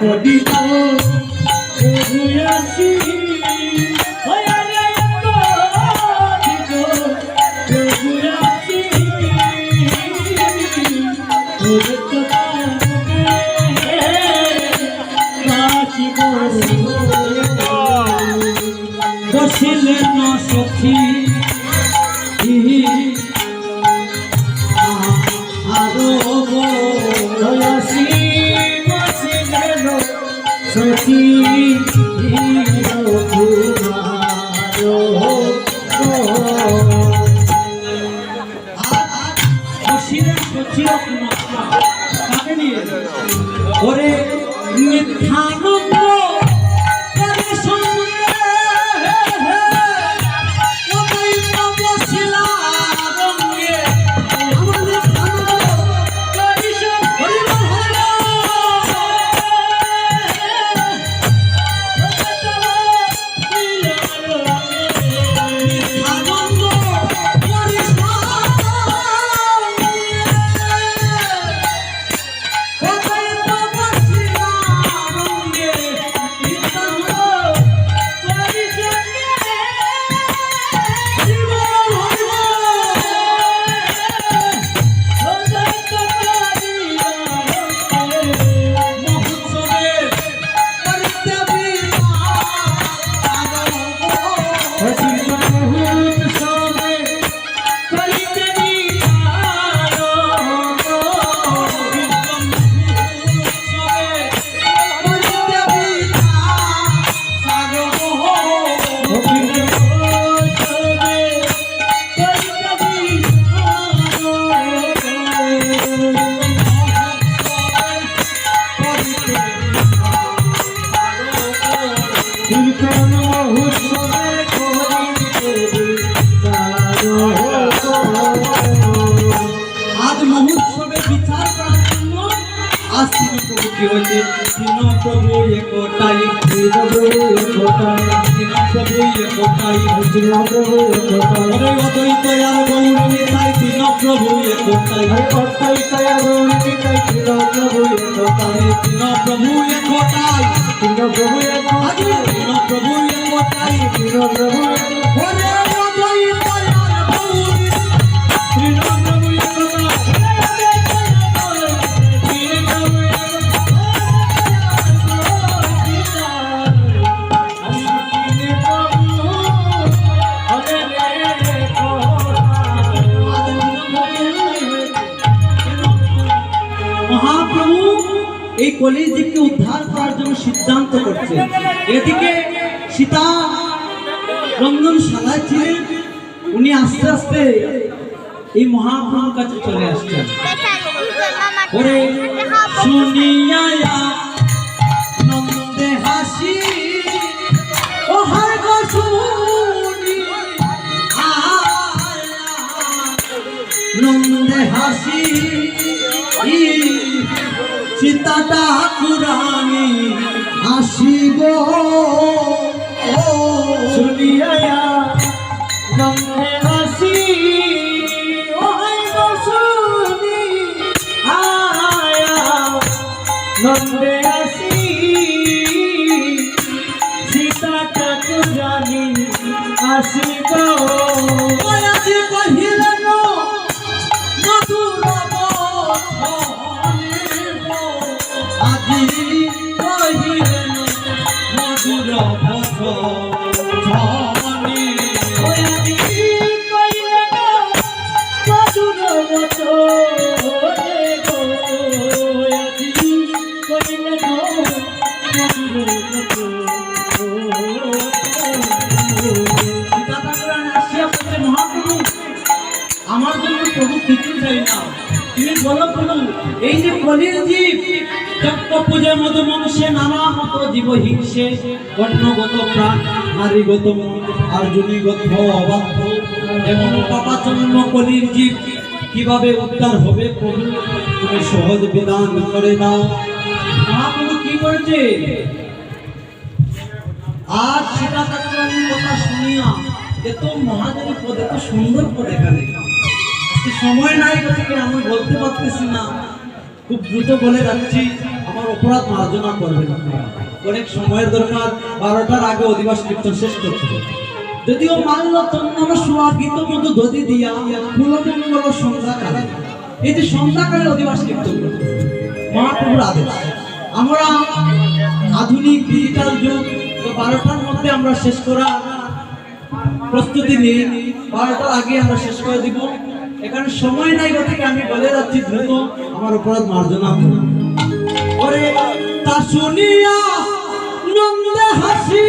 করিব প্রভু প্রভু একটাই তিন প্রভু একটাই তিন প্রভু একটাই তিন প্রভু আর গৌরী তিন প্রভু মহাপ্রভু কলিযুগকে উদ্ধার করার জন্য সিদ্ধান্ত করছে। এদিকে সীতা রঞ্জন সাজাচ্ছিলেন উনি আস্তে আস্তে এই মহাপ্রভুর কাছে চলে আসছেন। ওরে শুনিয়া নন্দে হাসি। সীতাটা কুরানি আসিব। শুনিয়া নন্দে হাসি ও হার গো শুনি, আয়া নন্দে হাসি সীতাটা কুরানি আসিব। কলির জীব যজ্ঞ পূজা মদ মনুষ্যে নানা মত জীব হিংসে প্রাণ, নারীগত মন আর্জুনীগত অবাধ্য। এমন পাপাচন্ন কলির জীব কীভাবে উদ্ধার হবে প্রভু? তুমি সহজ বিধান করে দাও। মহাপ্রভু কি করেছে? আর সেটা ঠাকুরানির কথা শুনিয়া এত মহাজনী পদ এত সুন্দর পদ এখানে সময় নাই আমি বলতে পারতেছি না। খুব দ্রুত বলে যাচ্ছি, আমার অপরাধ মার্জনা করবেন অনেক সময়ের দরকার, বারোটার আগে অধিবাস কীর্তন শেষ করতে যদিও মাল্য তন্নন সোয়া গীত মধু দধি দিয়া কুলমঙ্গল সন্ধ্যাকালে। এই যে সন্ধ্যাকালে অধিবাস কীর্তন। মহাপ্রভুর আদেশ। আমরা আধুনিক ডিজিটাল যুগ, তো বারোটার মধ্যে আমরা শেষ করা প্রস্তুতি নিই। বারোটার আগে আমরা শেষ করে দিব। এখানে সময় নাই গতিকে আমি বলে যাচ্ছি দ্রুত আমার অপরাধ মার্জনা করুন। তা শুনিয়া নন্দে হাসি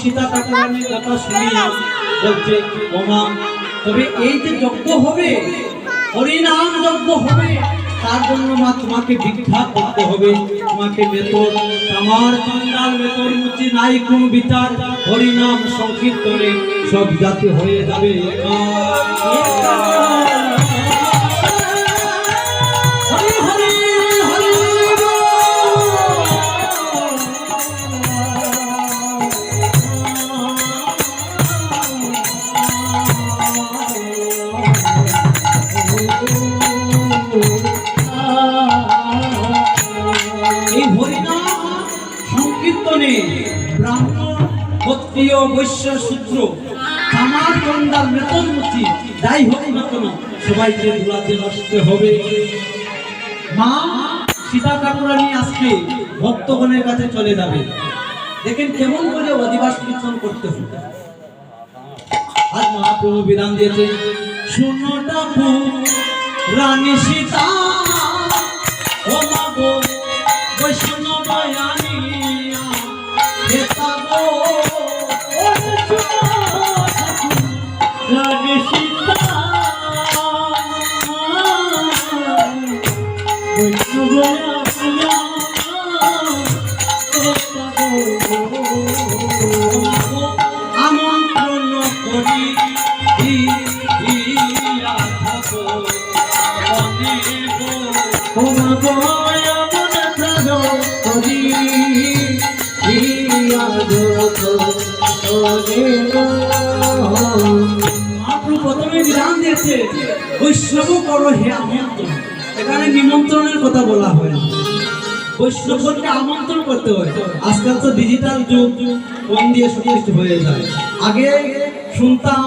সীতা ঠাকুরানীর কথা শুনিয়া বলছে, ওমা, তবে এই যে যজ্ঞ হবে, হরিনাম যজ্ঞ হবে, তার জন্য মা তোমাকে ভিক্ষা করতে হবে। তোমাকে বেতন আমার চন্ডাল বেতন মুচি নাই কোন বিচার, হরিনাম সংকীর্তনে সব জাতি হয়ে যাবে। ক্ষত্রিয় বৈশ্য সূত্র আমার চন্দার বেতনমুচি যাই হোক না কেন, সবাইকে ধুলাতে বসতে হবে। মা, সীতা ঠাকুরানী আজকে ভক্তগণের কাছে চলে যাবে। দেখেন কেমন করে অধিবাস কীর্তন করতে হবে। আজ মহাপ্রভু বিধান দিয়েছে, শুনো ডাকু রানী সীতা ও শুনো ঠাকুর মহাপ্রভু প্রথমে বিধান দিয়েছে, বৈষ্ণব করো হে আমন্ত্রণ। এখানে নিমন্ত্রণের কথা বলা হয় বৈষ্ণবকে আমন্ত্রণ করতে হয়। আজকাল তো ডিজিটাল যুগ ফোন দিয়ে সব হয়ে যায়। আগে শুনতাম,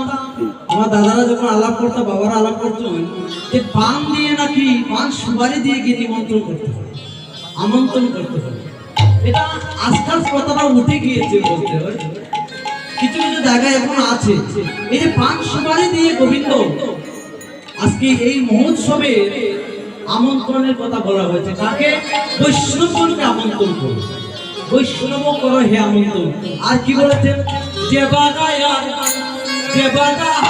আমার দাদারা যখন আলাপ করতো, বাবারা আলাপ করতো, যে পান দিয়ে নাকি, পান সুপারি দিয়ে গিয়ে নিমন্ত্রণ করতে হয়, আমন্ত্রণ করতে হয়। এটা আজকাল কথাটা উঠে গিয়েছে বলতে হয়। কিছু কিছু জায়গায় এখন আছে। এই যে পান সুপারি দিয়ে গোবিন্দ, আজকে এই মহোৎসবে আমন্ত্রণের কথা বলা হয়েছে। কাকে? বৈষ্ণবকে আমন্ত্রণ করো বৈষ্ণব করো হে আমন্ত্রণ। আর কি বলেছেন? যে বাগায় যে বাগায়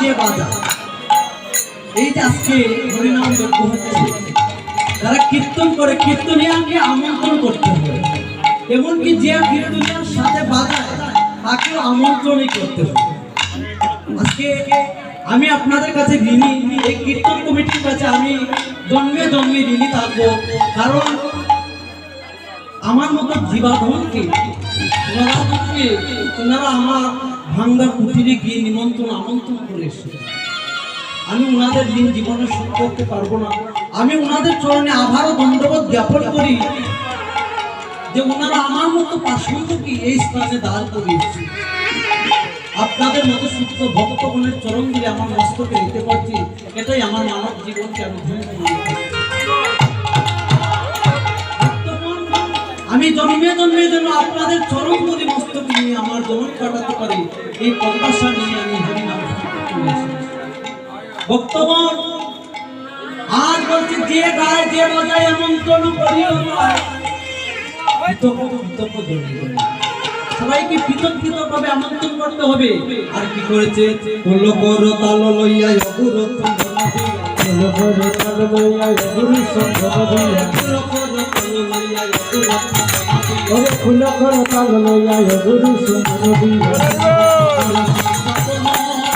গায় যে বাজা। এই যে আজকে হরিনাম যজ্ঞ হচ্ছে যারা কীর্তন করে কীর্তনিয়াকে আমন্ত্রণ করতে হবে। এমনকি যে কীর্তনের সাথে তাকেও আমন্ত্রণই করতে হবে। আজকে আমি আপনাদের কাছে ঋণী। এই কীর্তন কমিটির কাছে আমি জন্মে জন্মে ঋণী থাকব। কারণ আমার মতো জীবাধনকে ওনারা আমার ভাঙ্গা কুটিরে গিয়ে নিমন্ত্রণ, আমন্ত্রণ করে এসেছে। আমি ওনাদের দিন জীবনে শোধ করতে পারব না। আমি ওনাদের চরণে আবারও দণ্ডবোধ জ্ঞাপন করি যে ওনারা আমার মতো পাশান্তকে এই স্থানে দাঁড় করে করিয়েছে আপনাদের মতো সুস্থ ভক্তগণের চরণ দিয়ে আমার মস্তকে নিতে পারছি। এটাই আমার মানব জীবনকে আমি আমি জন্মে জন্মে যেন আপনাদের চরম ধরে মস্তক নিয়ে আমার জীবন কাটাতে পারি। এই প্রত্যাশা নিয়ে আমি হরিনাম ভক্তগণ আজ বলছি যে গায় যে কৃতজ্ঞ কৃতজ্ঞ ধন্যবাদ সবাইকে পৃথক পৃথক ভাবে আমন্ত্রণ করতে হবে। আর কি করেছে? কোল কর তাল লইয়া অগুর ফুল করে তাল লইয়া গুরু সঙ্গ ওরে ফুল করে তাল লইয়া গুরু দিয়া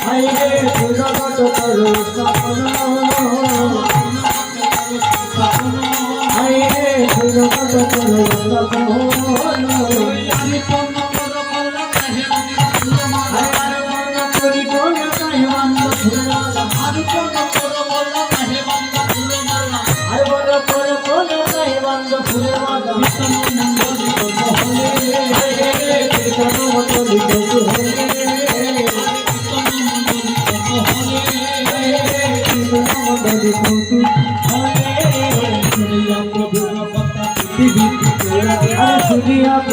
হাই রে ফুল কত করো স্থাপন হাই রে ফুল কত করো স্থাপন আমি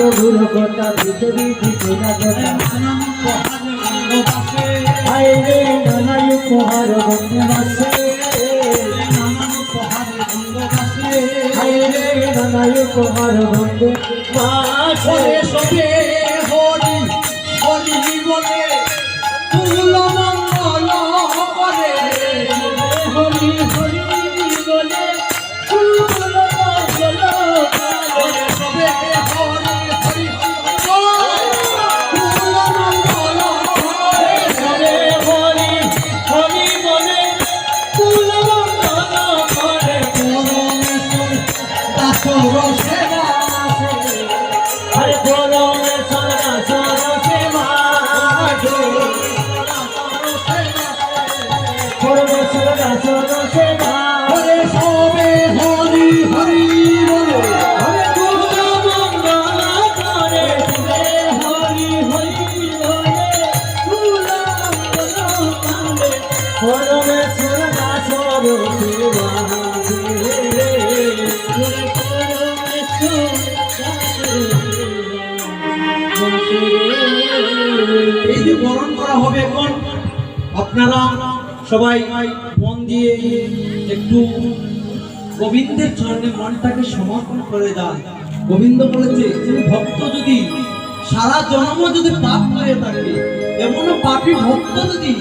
প্রভুর কথা ভিতরি ভিতরি কথা নানান পহাড়ে অঙ্গবাসে হাই রে নানাই উপহার বন্ধবাসে নানান পহাড়ে অঙ্গবাসে হাই রে নানাই উপহার বন্ধবাসে সবে আপনারা সবাই মন দিয়ে একটু গোবিন্দের চরণে মনটাকে সমর্পণ করে দেন। গোবিন্দ বলেছে ভক্ত যদি, সারা জন্ম যদি পাপ করে থাকে এমন পাপী ভক্ত যদি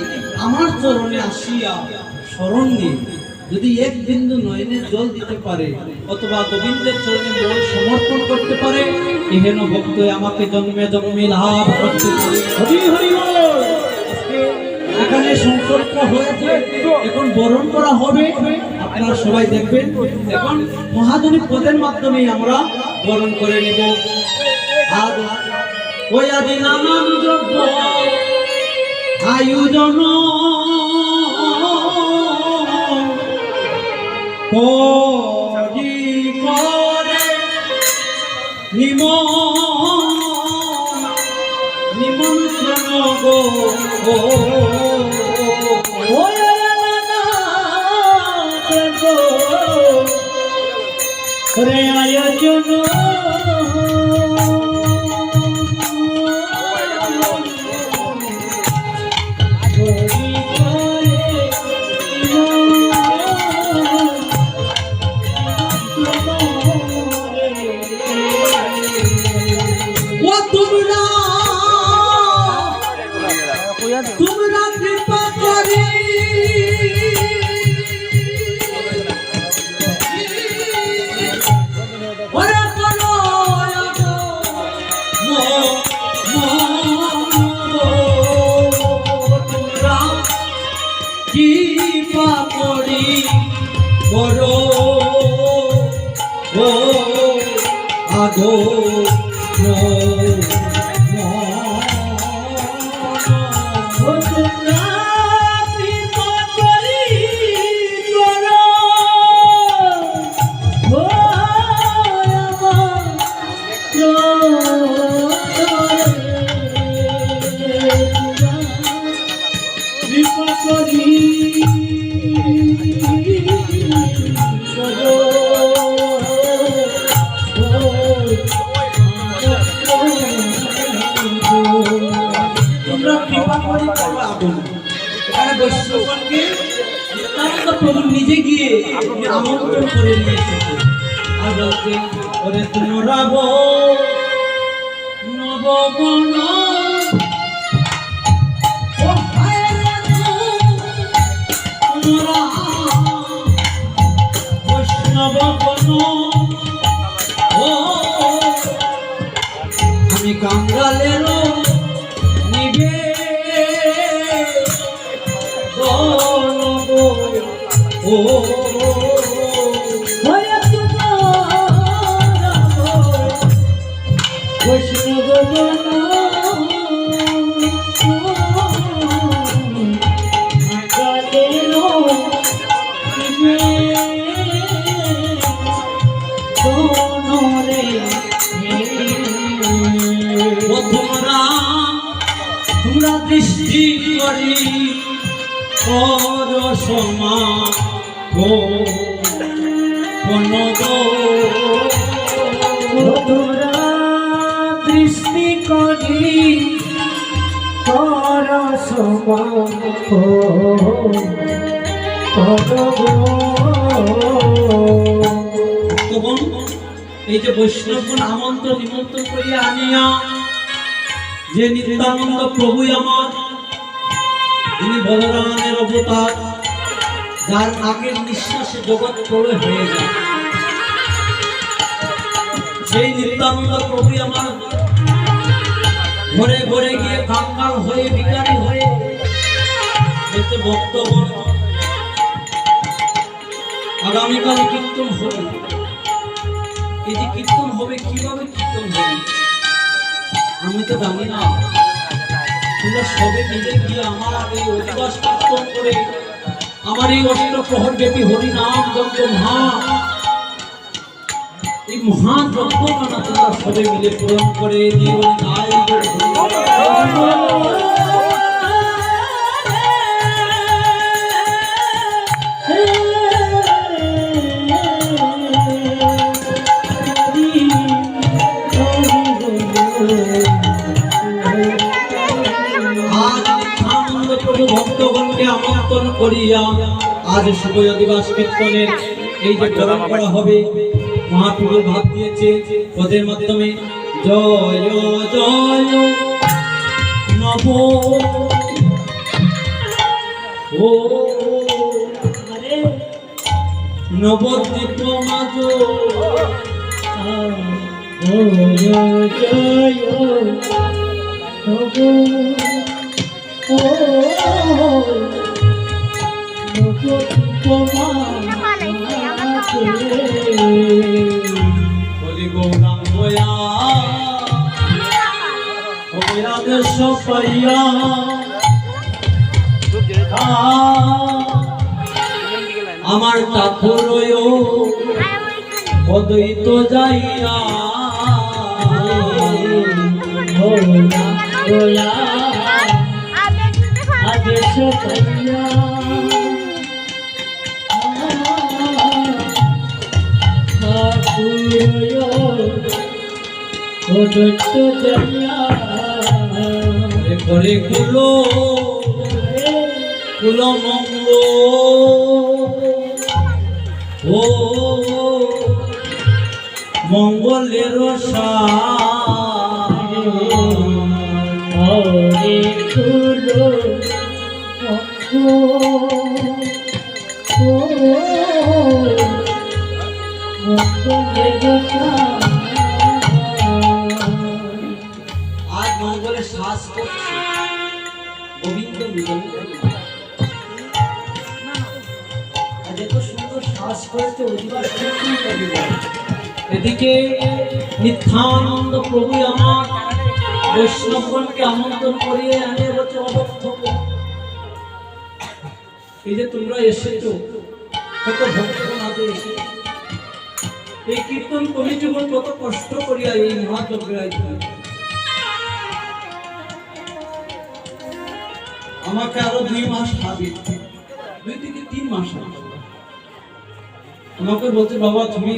আমার চরণে আসিয়া স্মরণ নিয়ে যদি এক বিন্দু নয়নের জল দিতে পারে অথবা গোবিন্দের চরণে মন সমর্পণ করতে পারে এহেন ভক্ত আমাকে জন্মে জন্মে লাভ করতে এখানে সংকল্প হয়েছে এখন বরণ করা হবে। আপনারা সবাই দেখবেন এখন মহাজনী পদের মাধ্যমে আমরা বরণ করে নেব। আর ওই আদি নানান দ্রব্য আয়োজন করি নিম নিমন্ত্রণ গো রে আয়োজন নিজে গিয়ে আমন্ত্রণ করে নিয়ে এসেছে। আর ওরে তোমরা গো দৃষ্টি করি কর সমা এই যে বৈষ্ণবগণ আমন্ত্রণ, নিমন্ত্রণ করিয়া আনিয়া, যে নিত্যানন্দ প্রভুই আমার, যিনি বলরামের অবতার, যার নাকের নিঃশ্বাসে জগৎ প্রলয় হয়ে যায়। সেই নিত্যানন্দ প্রভু আমার, ঘরে ঘরে গিয়ে কাঙ্গাল হয়ে বিকারী হয়ে হচ্ছে ভক্তগণ আগামীকাল কীর্তন হবে এই যে কীর্তন হবে, কীভাবে কীর্তন হবে? আমি তো জানি না। তোমরা সবে মিলে গিয়ে আমার এই অধিবাস কীর্তন করে আমার এই অষ্ট প্রহর ব্যাপী হরি নাম যজ্ঞ মহা এই মহাযজ্ঞ মানা তোমরা সবে মিলে পূরণ করে জীবন করিয়া আজ শুভ দিবস কীর্তনের এই যে গ্রহণ করা হবে মহাপ্রভু ভাব দিয়েছে পদের মাধ্যমে। জয় জয় নব ও নবদ্বীপ মাঝ। বলি আমার ঠাকুর অদ্বৈত যাইয়া। আদেশ পাইয়া। দত্ত জয়া করে করে কুলো কুলো মঙ্গ ও মঙ্গলের আজ মঙ্গলের শ্বাস করছে। এদিকে নিত্যানন্দ প্রভু আমার বৈষ্ণবগণকে আমন্ত্রণ করিয়ে আনে বলছে অবক্তব্য এই যে তোমরা এসেছ, কত আছে এই কীর্তন কমিটিগণ কত কষ্ট করিয়া এই মহাযজ্ঞের আমাকে আরও দুই মাস হবে দুই থেকে তিন মাস আমাকে বলছে, বাবা, তুমি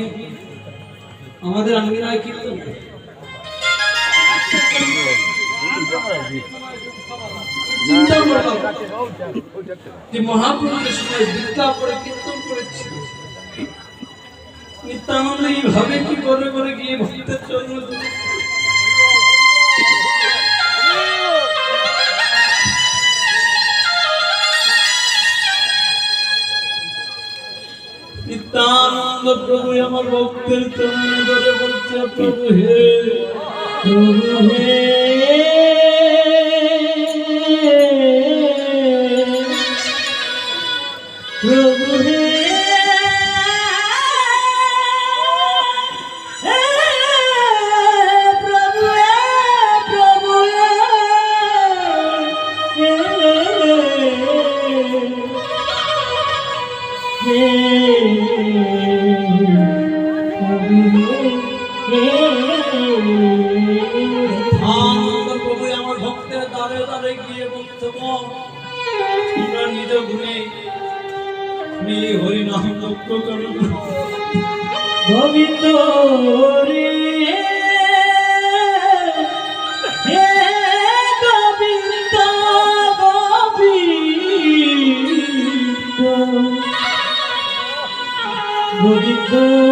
আমাদের আঙ্গিনায় কীর্তন করো। চিন্তা করে যে মহাপুরুষের সময় বিদ্যা করে কীর্তন এইভাবে কি করে গিয়ে ভক্তের চরণ নিত্যানন্দ প্রভু আমার ভক্তের চরণে ধরে বলছে প্রভু হে প্রভু হে। গোবিন্দ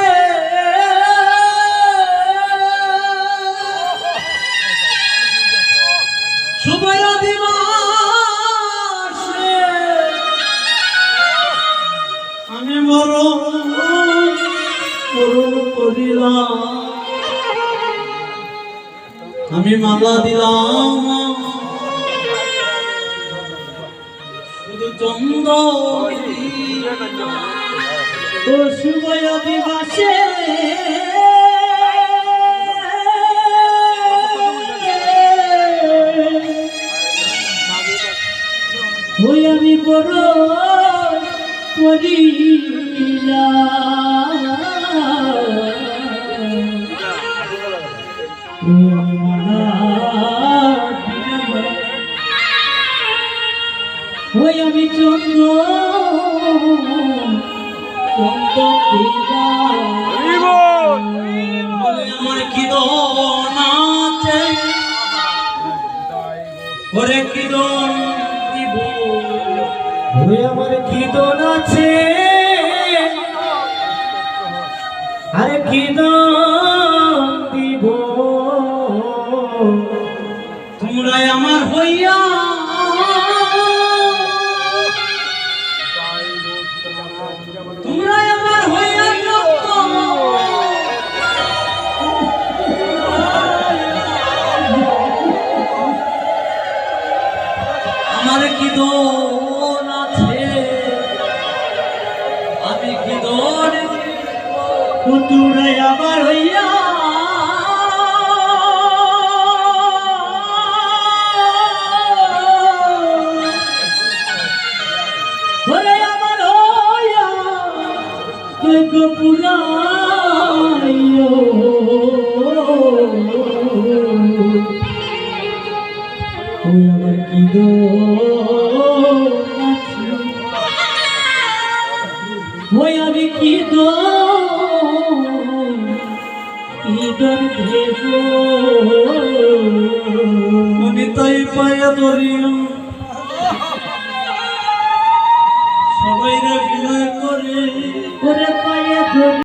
আমি মালা দিলাম। শুধু চন্দ্র তো শুভ দিবাসে ওই আমি চন্দ্র বলে আমার কি নাচে ওরে দিব ওই আমার কীর্তন আছে? আরে কীর্তন পুতুরাই আমার হইয়া